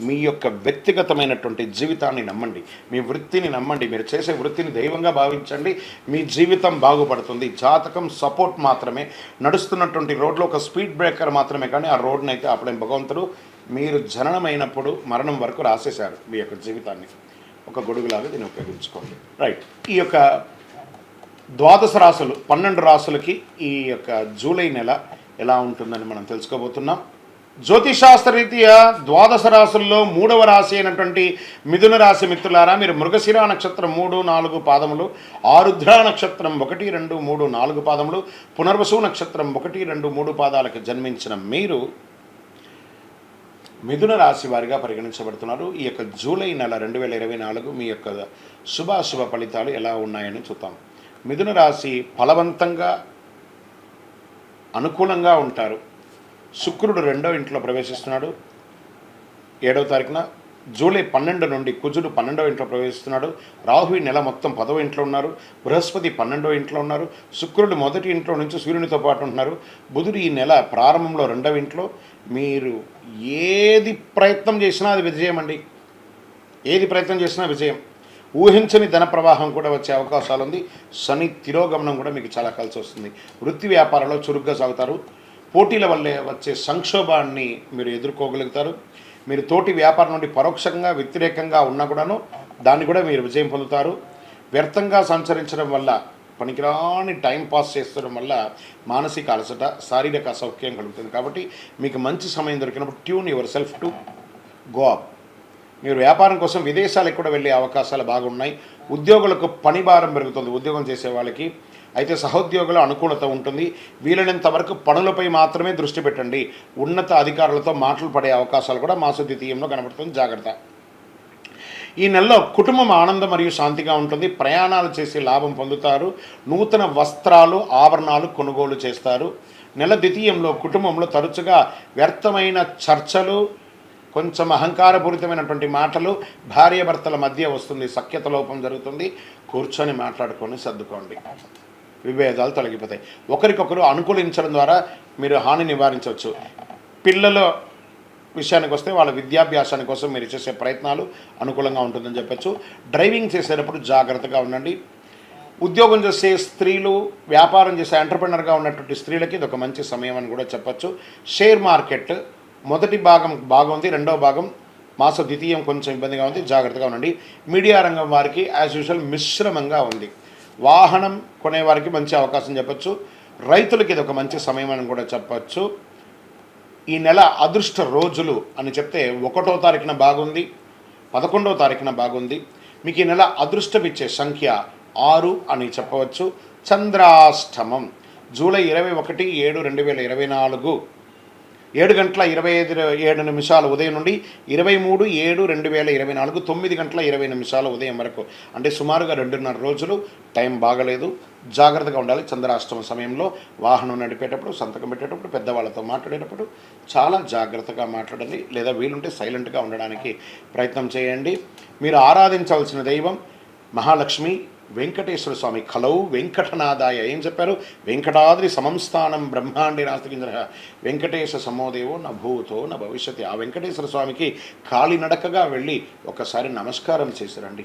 మీ యొక్క వ్యక్తిగతమైనటువంటి జీవితాన్ని నమ్మండి. మీ వృత్తిని నమ్మండి. మీరు చేసే వృత్తిని దైవంగా భావించండి. మీ జీవితం బాగుపడుతుంది. జాతకం సపోర్ట్ మాత్రమే. నడుస్తున్నటువంటి రోడ్లో ఒక స్పీడ్ బ్రేకర్ మాత్రమే కానీ ఆ రోడ్ని అయితే అప్పుడే భగవంతుడు మీరు జననమైనప్పుడు మరణం వరకు రాసేశారు మీ యొక్క జీవితాన్ని. ఒక గొడుగులాగా దీన్ని ఉపయోగించుకోండి. రైట్ ఈ యొక్క ద్వాదశ రాసులు పన్నెండు రాసులకి ఈ యొక్క జూలై నెల ఎలా ఉంటుందని మనం తెలుసుకోబోతున్నాం. జ్యోతిశాస్త్ర రీత్యా ద్వాదశ రాసుల్లో మూడవ రాశి అయినటువంటి మిథున రాశి మిత్రులారా మీరు మృగశిర నక్షత్రం మూడు నాలుగు పాదములు ఆరుద్ర నక్షత్రం ఒకటి రెండు మూడు నాలుగు పాదములు పునర్వసు నక్షత్రం ఒకటి రెండు మూడు పాదాలకు జన్మించిన మీరు మిథున రాశి వారిగా పరిగణించబడుతున్నారు. ఈ యొక్క జూలై నెల రెండు వేల ఇరవై నాలుగు మీ యొక్క శుభాశుభ ఫలితాలు ఎలా ఉన్నాయని చూద్దాం. మిథున రాశి ఫలవంతంగా అనుకూలంగా ఉంటారు. శుక్రుడు రెండో ఇంట్లో ప్రవేశిస్తున్నాడు. ఏడవ తారీఖున జూలై పన్నెండు నుండి కుజుడు పన్నెండవ ఇంట్లో ప్రవేశిస్తున్నాడు. రాహు ఈ నెల మొత్తం పదవ ఇంట్లో ఉన్నారు. బృహస్పతి పన్నెండవ ఇంట్లో ఉన్నారు. శుక్రుడు మొదటి ఇంట్లో నుంచి సూర్యునితో పాటు ఉంటున్నారు. బుధుడు ఈ నెల ప్రారంభంలో రెండవ ఇంట్లో. మీరు ఏది ప్రయత్నం చేసినా అది విజయం అండి ఏది ప్రయత్నం చేసినా విజయం. ఊహించని ధన ప్రవాహం కూడా వచ్చే అవకాశాలు ఉంది శని తిరోగమనం కూడా మీకు చాలా కలిసి వస్తుంది వృత్తి వ్యాపారంలో చురుగ్గా సాగుతారు. పోటీల వల్లే వచ్చే సంక్షోభాన్ని మీరు ఎదుర్కోగలుగుతారు. మీరు తోటి వ్యాపారం నుండి పరోక్షంగా వ్యతిరేకంగా ఉన్నా కూడాను దాన్ని కూడా మీరు విజయం పొందుతారు. వ్యర్థంగా సంచరించడం వల్ల పనికిరాని టైం పాస్ చేస్తడం వల్ల మానసిక అలసట శారీరక అసౌక్యం కలుగుతుంది. కాబట్టి మీకు మంచి సమయం దొరికినప్పుడు tune yourself to go up. మీరు వ్యాపారం కోసం విదేశాలకు కూడా వెళ్ళే అవకాశాలు బాగున్నాయి. ఉద్యోగులకు పని భారం పెరుగుతుంది. ఉద్యోగం చేసే వాళ్ళకి అయితే సహోద్యోగుల అనుకూలత ఉంటుంది. వీలైనంత వరకు పనులపై మాత్రమే దృష్టి పెట్టండి. ఉన్నత అధికారులతో మాటలు పడే అవకాశాలు కూడా మాస ద్వితీయంలో కనబడుతుంది. జాగ్రత్త. ఈ నెలలో కుటుంబం ఆనందం మరియు శాంతిగా ఉంటుంది. ప్రయాణాలు చేసి లాభం పొందుతారు. నూతన వస్త్రాలు ఆభరణాలు కొనుగోలు చేస్తారు. నెల ద్వితీయంలో కుటుంబంలో తరచుగా వ్యర్థమైన చర్చలు కొంచెం అహంకారపూరితమైనటువంటి మాటలు భార్యాభర్తల మధ్య వస్తుంది సఖ్యత లోపం జరుగుతుంది. కూర్చొని మాట్లాడుకొని సర్దుకోండి. విభేదాలు తొలగిపోతాయి. ఒకరికొకరు అనుకూలించడం ద్వారా మీరు హాని నివారించవచ్చు. పిల్లల విషయానికి వస్తే వాళ్ళ విద్యాభ్యాసాని కోసం మీరు చేసే ప్రయత్నాలు అనుకూలంగా ఉంటుందని చెప్పచ్చు. డ్రైవింగ్ చేసేటప్పుడు జాగ్రత్తగా ఉండండి. ఉద్యోగం చేసే స్త్రీలు వ్యాపారం చేసే ఎంటర్ప్రినర్గా ఉన్నటువంటి స్త్రీలకి ఇది ఒక మంచి సమయం అని కూడా చెప్పచ్చు. షేర్ మార్కెట్ మొదటి భాగం బాగుంది రెండవ భాగం మాస ద్వితీయం కొంచెం ఇబ్బందిగా ఉంది జాగ్రత్తగా ఉండండి. మీడియా రంగం వారికి యాజ్ యూజువల్ మిశ్రమంగా ఉంది. వాహనం కొనేవారికి మంచి అవకాశం చెప్పచ్చు. రైతులకి ఇది ఒక మంచి సమయం అని కూడా చెప్పచ్చు. ఈ నెల అదృష్ట రోజులు అని చెప్తే ఒకటో తారీఖున బాగుంది పదకొండవ తారీఖున బాగుంది. మీకు ఈ నెల అదృష్టమిచ్చే సంఖ్య ఆరు అని చెప్పవచ్చు. చంద్రాష్టమం జూలై ఇరవై ఒకటి ఏడు రెండు వేల ఇరవై నాలుగు. ఏడు గంటల ఇరవై ఐదు ఏడు నిమిషాల ఉదయం నుండి ఇరవై మూడు ఏడు రెండు వేల ఇరవై నాలుగు తొమ్మిది గంటల ఇరవై నిమిషాల ఉదయం వరకు. అంటే సుమారుగా రెండున్నర రోజులు టైం బాగలేదు. జాగ్రత్తగా ఉండాలి. చంద్రాష్టమ సమయంలో వాహనం నడిపేటప్పుడు సంతకం పెట్టేటప్పుడు పెద్దవాళ్ళతో మాట్లాడేటప్పుడు చాలా జాగ్రత్తగా మాట్లాడండి. లేదా వీలుంటే సైలెంట్గా ఉండడానికి ప్రయత్నం చేయండి. మీరు ఆరాధించవలసిన దైవం మహాలక్ష్మి వెంకటేశ్వర స్వామి కలవు వెంకటనాదాయ. ఏం చెప్పారు? వెంకటాద్రి సమంస్థానం బ్రహ్మాండి నాస్తికింద్ర వెంకటేశ్వర సమోదేవో నా భూతో నా భవిష్యత్. ఆ వెంకటేశ్వర స్వామికి కాలినడకగా వెళ్ళి ఒకసారి నమస్కారం చేసిరండి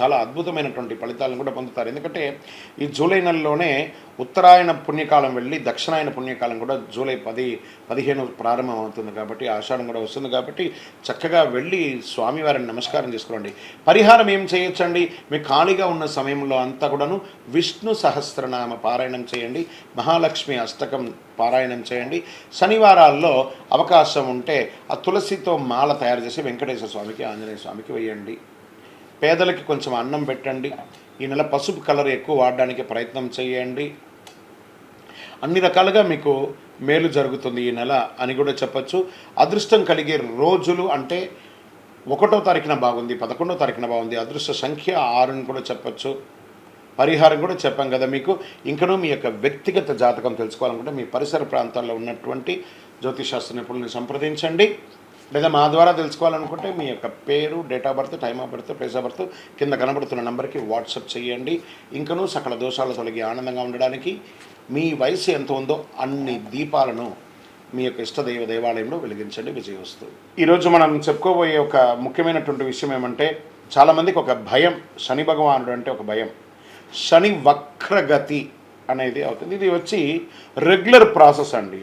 చాలా అద్భుతమైనటువంటి ఫలితాలను కూడా పొందుతారు. ఎందుకంటే ఈ జూలై నెలలోనే ఉత్తరాయణ పుణ్యకాలం వెళ్ళి దక్షిణాయన పుణ్యకాలం కూడా జూలై పది పదిహేను ప్రారంభం అవుతుంది కాబట్టి ఆషాఢం కూడా వస్తుంది కాబట్టి చక్కగా వెళ్ళి స్వామివారిని నమస్కారం చేసుకోండి. పరిహారం ఏం చేయొచ్చండి? మీకు ఖాళీగా ఉన్న సమయంలో అంతా కూడాను విష్ణు సహస్రనామ పారాయణం చేయండి. మహాలక్ష్మి అష్టకం పారాయణం చేయండి. శనివారాల్లో అవకాశం ఉంటే ఆ తులసితో మాల తయారు చేసి వెంకటేశ్వర స్వామికి ఆంజనేయ స్వామికి వేయండి. పేదలకి కొంచెం అన్నం పెట్టండి. ఈ నెల పసుపు కలర్ ఎక్కువ వాడడానికి ప్రయత్నం చేయండి. అన్ని రకాలుగా మీకు మేలు జరుగుతుంది ఈ నెల అని కూడా చెప్పచ్చు. అదృష్టం కలిగే రోజులు అంటే ఒకటో తారీఖున బాగుంది పదకొండో తారీఖున బాగుంది. అదృష్ట సంఖ్య ఆరుని కూడా చెప్పచ్చు. పరిహారం కూడా చెప్పాం కదా మీకు. ఇంకనూ మీ యొక్క వ్యక్తిగత జాతకం తెలుసుకోవాలనుకుంటే మీ పరిసర ప్రాంతాల్లో ఉన్నటువంటి జ్యోతిశాస్త్ర నిపుణుల్ని సంప్రదించండి. లేదా మా ద్వారా తెలుసుకోవాలనుకుంటే మీ యొక్క పేరు date of birth time of birth place of birth కింద కనబడుతున్న నెంబర్కి వాట్సప్ చేయండి. ఇంకనూ సకల దోషాలు తొలగి ఆనందంగా ఉండడానికి మీ వయసు ఎంత ఉందో అన్ని దీపాలను మీ యొక్క ఇష్టదైవ దేవాలయంలో వెలిగించండి విజయవస్తు. ఈరోజు మనం చెప్పుకోబోయే ఒక ముఖ్యమైనటువంటి విషయం ఏమంటే చాలామందికి ఒక భయం శని భగవానుడు అంటే ఒక భయం. శని వక్రగతి అనేది అవుతుంది. ఇది వచ్చి రెగ్యులర్ ప్రాసెస్ అండి.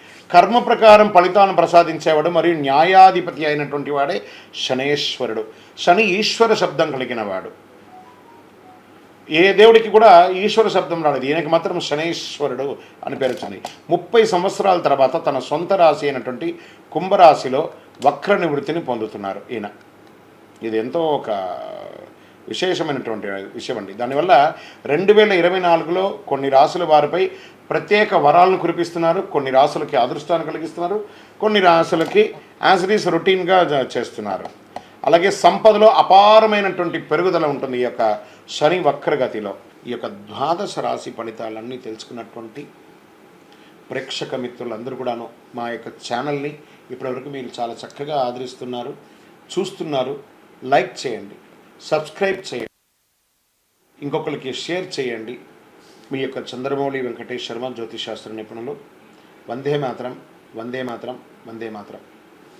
కర్మ ప్రకారం ఫలితాలను ప్రసాదించేవాడు మరియు న్యాయాధిపతి అయినటువంటి వాడే శనేశ్వరుడు. శని ఈశ్వర శబ్దం కలిగిన వాడు ఏ దేవుడికి కూడా ఈశ్వర శబ్దం రాలేదు. ఈయనకి మాత్రం శనేశ్వరుడు అని పేరు వచ్చింది. ముప్పై సంవత్సరాల తర్వాత తన సొంత రాశి అయినటువంటి కుంభరాశిలో వక్ర నివృత్తిని పొందుతున్నారు ఈయన. ఇది ఎంతో ఒక విశేషమైనటువంటి విషయం అండి. దానివల్ల రెండు వేల ఇరవై నాలుగులో కొన్ని రాసుల వారిపై ప్రత్యేక వరాలను కురిపిస్తున్నారు. కొన్ని రాసులకి అదృష్టాన్ని కలిగిస్తున్నారు. కొన్ని రాసులకి యాజరీస్ రొటీన్గా చేస్తున్నారు. అలాగే సంపదలో అపారమైనటువంటి పెరుగుదల ఉంటుంది ఈ యొక్క శని వక్రగతిలో. ఈ యొక్క ద్వాదశ రాశి ఫలితాలన్నీ తెలుసుకున్నటువంటి ప్రేక్షక మిత్రులందరూ కూడాను మా యొక్క ఛానల్ని ఇప్పటివరకు మీరు చాలా చక్కగా ఆదరిస్తున్నారు చూస్తున్నారు. లైక్ చేయండి. సబ్స్క్రైబ్ చేయండి. ఇంకొకరికి షేర్ చేయండి. మీ యొక్క చంద్రమౌళి వెంకటేశ్వర్మ శర్మ జ్యోతిష్ శాస్త్ర నిపుణులు. వందే మాత్రం వందే మాత్రం వందే మాత్రం.